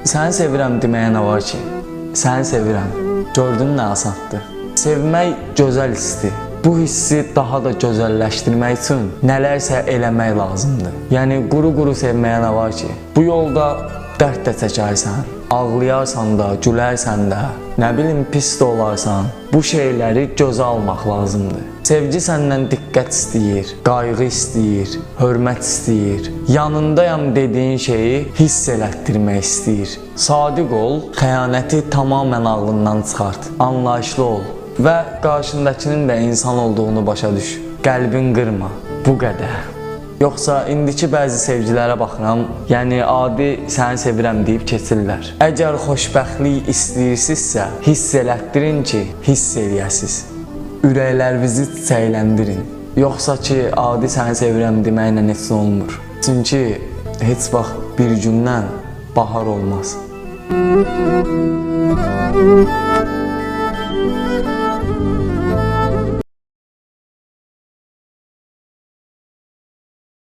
Səni sevirəm deməyə nə var ki? Səni sevirəm. Gördün nə asandır. Sevmək gözəl hissdir. Bu hissi daha da gözəlləşdirmək üçün nələrsə eləmək lazımdır. Yəni quru-quru sevməyə nə var ki? Bu yolda dərd də çəkərsən, ağlayarsan da, gülərsən də, nə bilim pis də olarsan. Bu şeyləri gözə almaq lazımdır. Sevgi səndən diqqət istəyir, qayğı istəyir, hörmət istəyir. Yanındayam dediyin şeyi hiss elətdirmək istəyir. Sadiq ol, xəyanəti tamamilə ağlından çıxart. Anlayışlı ol və qarşındakının da insan olduğunu başa düş. Qəlbin qırma. Bu qədər. Yoxsa indiki bəzi sevgilərə baxıram, yəni adi səni sevirəm deyib keçirlər. Əgər xoşbəxtlik istəyirsinizsə, hiss elətdirin ki, hiss eləyəsiz. Ürəklərinizi çiçəkləndirin. Yoxsa ki, adi səni sevirəm deməklə heç olmur. Çünki heç vaxt bir gündən bahar olmaz.